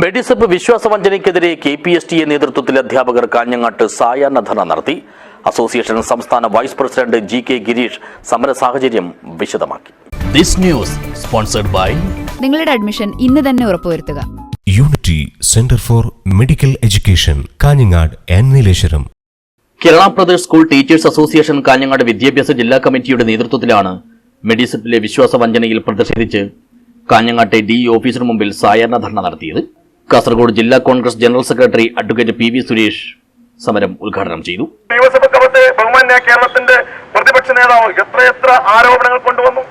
Medisep വിശ്വാസവഞ്ചനയ്ക്കെതിരെ K P S T A നേതൃത്വത്തിൽ അധ്യാപകർ കാഞ്ഞങ്ങാട്ട് സായാഹ്ന ധർണ നടത്തി. അസോസിയേഷൻ സംസ്ഥാന vice president G K Girish സമര സാഹചര്യം വിശദമാക്കി. ദിസ് ന്യൂസ് സ്പോൺസർഡ് ബൈ നിങ്ങളുടെ അഡ്മിഷൻ ഇന്ന് തന്നെ ഉറപ്പുവരുത്തുക. Unity centre for medical education Kanhangad and Nileshwaram. Kerala Pradesh school teachers association Kanhangad വിദ്യാഭ്യാസ ജില്ലാ കമ്മിറ്റിയുടെ നേതൃത്വത്തിലാണ് മെഡിസപ്പിലെ വിശ്വാസ വഞ്ചനയിൽ പ്രതിഷേധിച്ച് കാഞ്ഞങ്ങാട്ടെ ഡി ഓഫീസിന് മുമ്പിൽ സായാഹ്ന ധർണ നടത്തിയത്. കാസർഗോഡ് ജില്ലാ Congress general secretary advocate P V Suresh സമരം ഉദ്ഘാടനം ചെയ്തു. നിയമസഭക്കകത്ത് ബഹുമാന്യ കേരളത്തിന്റെ പ്രതിപക്ഷ നേതാവ് എത്രയെത്ര ആരോപണങ്ങൾ കൊണ്ടുവന്നു?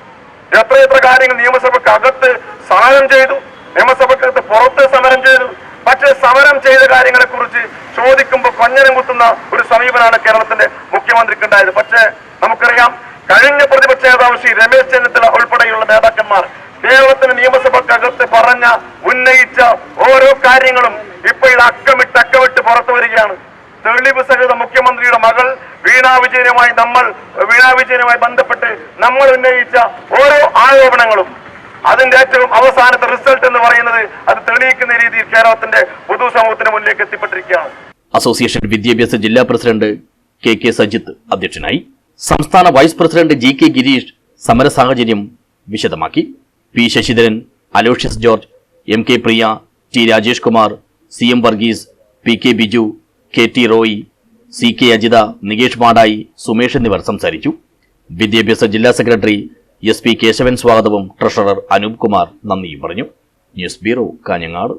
എത്രയെത്ര കാര്യങ്ങൾ നിയമസഭക്കകത്ത് സമരം ചെയ്തു? നിയമസഭക്കകത്ത് പുറത്ത് സമരം ചെയ്തു? പക്ഷേ സമരം ചെയ്ത കാര്യങ്ങളെ കുറിച്ച് ചോദിക്കുമ്പോൾ കൊഞ്ഞനം കുത്തുന്ന ഒരു സമീപനമാണ് കേരളത്തിന്റെ മുഖ്യമന്ത്രിക്ക് ഉണ്ടായത് പക്ഷേ നമുക്കറിയാം കഴിഞ്ഞ പ്രതിപക്ഷ നേതാവ് ശ്രീ രമേശ് ചെന്നിത്തല ഉൾപ്പെടെയുള്ള നേതാക്കന്മാർ കേരളത്തിന്റെ നിയമസഭക്കകത്ത് പറഞ്ഞ ഉന്നയിച്ച ഓരോ കാര്യങ്ങളും ഇപ്പൊ ഇത് അക്കമിട്ട് അക്കമിട്ട് പുറത്തു വരികയാണ്. തെളിവ് സഹിത മുഖ്യമന്ത്രിയുടെ മകൾ വീണാ വിജയനുമായി നമ്മൾ വീണാ വിജയനുമായി ബന്ധപ്പെട്ട് നമ്മൾ ഉന്നയിച്ച ഓരോ ആരോപണങ്ങളും. അതിന്റെ ഏറ്റവും അവസാനത്തെ റിസൾട്ട് എന്ന് പറയുന്നത് അത് തെളിയിക്കുന്ന രീതിയിൽ കേരളത്തിന്റെ പൊതുസമൂഹത്തിന് മുന്നിലേക്ക് എത്തിപ്പെട്ടിരിക്കുകയാണ്. അസോസിയേഷൻ വിദ്യാഭ്യാസ ജില്ലാ പ്രസിഡന്റ് കെ കെ സജിത്ത് അധ്യക്ഷനായി. സംസ്ഥാന vice president G K Girish സമര സാഹചര്യം വിശദമാക്കി. P Sasidharan Aloysius George M K Priya T Rajesh Kumar C M Varghese P K Biju K T Roy C K Ajitha Nikesh Madayi Sumesh എന്നിവർ സംസാരിച്ചു. വിദ്യാഭ്യാസ ജില്ലാ secretary S P Keshavan സ്വാഗതവും treasurer Anoop Kumar നന്ദിയും പറഞ്ഞു. News bureau Kanhangad.